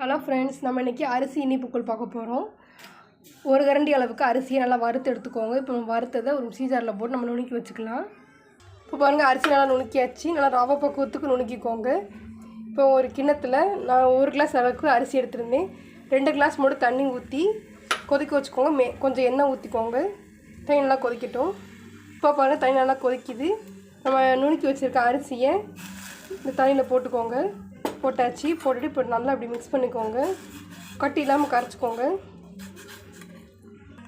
Hello friends நம்ம இன்றைக்கி அரிசி இனிப்புக்குள் பார்க்க போகிறோம் ஒரு கரண்டி அளவுக்கு அரிசியை நல்லா வறுத்து எடுத்துக்கோங்க. இப்போ வறுத்ததை ஒரு சீஜாரில் போட்டு நம்ம நுணுக்கி வச்சுக்கலாம். இப்போ பாருங்கள் அரிசி நல்லா நுணுக்கியாச்சு. நல்லா ரவை பக்குவத்துக்கு நுணுக்கிக்கோங்க. இப்போ ஒரு கிண்ணத்தில் நான் ஒரு கிளாஸ் அளவுக்கு அரிசி எடுத்துருந்தேன். ரெண்டு கிளாஸ் மட்டும் தண்ணி ஊற்றி கொதிக்க வச்சுக்கோங்க. மே கொஞ்சம் எண்ணெய் ஊற்றிக்கோங்க தண்ணி நல்லா கொதிக்கட்டும். இப்போ பாருங்கள் தண்ணி நல்லா கொதிக்குது. நம்ம நுணுக்கி வச்சுருக்க அரிசியை இந்த தண்ணியில் போட்டுக்கோங்க. போட்டாச்சு. போட்டுட்டு இப்போ நல்லா இப்படி மிக்ஸ் பண்ணிக்கோங்க. கட்டி இல்லாமல் கரைச்சிக்கோங்க.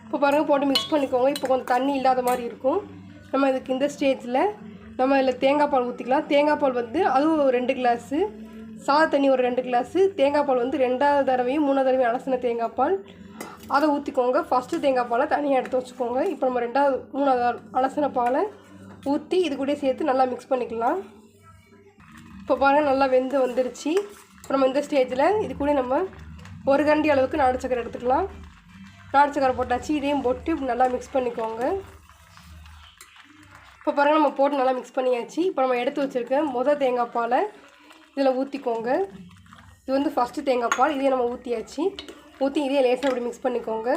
இப்போ பாருங்கள் போட்டு மிக்ஸ் பண்ணிக்கோங்க. இப்போ கொஞ்சம் தண்ணி இல்லாத மாதிரி இருக்கும். நம்ம இதுக்கு இந்த ஸ்டேஜில் நம்ம இதில் தேங்காய் பால் ஊற்றிக்கலாம் தேங்காய் பால் வந்து அதுவும் ஒரு ரெண்டு கிளாஸு சாத தண்ணி ஒரு ரெண்டு கிளாஸு தேங்காய் பால் வந்து ரெண்டாவது தடவையும் மூணாவது தடவையும் அலசின தேங்காய் பால். அதை ஊற்றிக்கோங்க ஃபஸ்ட்டு தேங்காய் பாலை தனியாக எடுத்து வச்சுக்கோங்க. இப்போ நம்ம ரெண்டாவது மூணாவது அலசின பாலை ஊற்றி இது கூட சேர்த்து நல்லா மிக்ஸ் பண்ணிக்கலாம். இப்போ பாருங்கள் நல்லா வெந்து வந்துருச்சு. இப்போ நம்ம இந்த ஸ்டேஜில் இது கூட நம்ம ஒரு கரண்டி அளவுக்கு நாடு சக்கரை எடுத்துக்கலாம். நாடு சக்கரை போட்டாச்சு இதையும் போட்டு நல்லா மிக்ஸ் பண்ணிக்கோங்க. இப்போ பாருங்கள் நம்ம போட்டு நல்லா மிக்ஸ் பண்ணியாச்சு. இப்போ நம்ம எடுத்து வச்சுருக்க மொதல் தேங்காய் பாலை இதில் ஊற்றிக்கோங்க இது வந்து ஃபஸ்ட்டு தேங்காய் பால் இதையும் நம்ம ஊற்றியாச்சு ஊற்றி இதே லேசாக அப்படி மிக்ஸ் பண்ணிக்கோங்க.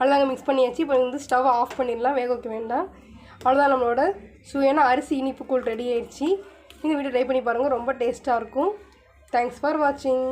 அவ்வளோதாங்க மிக்ஸ் பண்ணியாச்சு. இப்போ வந்து ஸ்டவ் ஆஃப் பண்ணிடலாம். வேக வைக்க வேண்டாம். அவ்வளோதான் நம்மளோட சுவையான அரிசி இனிப்பு கூழ் ரெடி ஆயிடுச்சு. நீங்கள் வீடியோ ட்ரை பண்ணி பாருங்கள் ரொம்ப டேஸ்ட்டாக இருக்கும். தேங்க்ஸ் ஃபார் வாட்சிங்